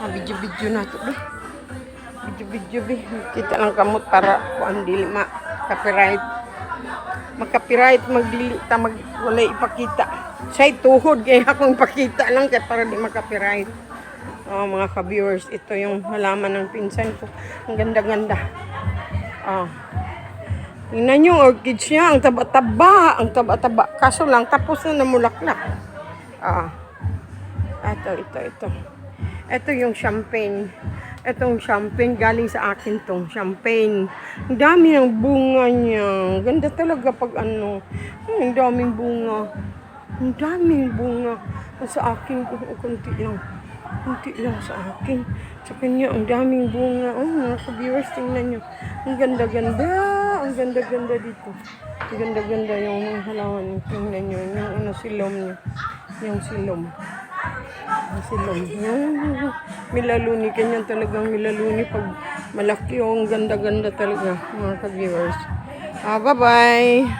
Ah, video-video na to, be. Video-video. Kita lang kamot para kuan dili ma copyright. Mag-copyright, magdili ta, mag, wala ipakita. Say tuhod, kaya akong ipakita lang kaya para di mag-copyright. Oh, mga ka-viewers, ito yung halaman ng pinsan ko. Ang ganda-ganda. Oh. Tingnan yung orchids niya, ang taba-taba, ang taba-taba. Kaso lang, tapos na namulaklak. Ah. Ito, ito, ito. Ito yung champagne. Itong champagne, galing sa akin tong champagne. Ang dami ng bunga niya. Ganda talaga pag ano. Ang daming bunga. Ang daming bunga. Sa akin, kunti lang. Kunti lang sa akin. Sa kanya, ang daming bunga. Oh, mga ka-viewers, tingnan nyo. Ang ganda-ganda. Ang ganda-ganda dito. Ang ganda-ganda yung halaman. Tingnan nyo. Yung ano, silom niya. Yung silom. Yung silom. Yung milaluni. Ganyan talagang milaluni pag malaki. Oh, ang ganda-ganda talaga, mga ka-viewers. Ah, bye-bye.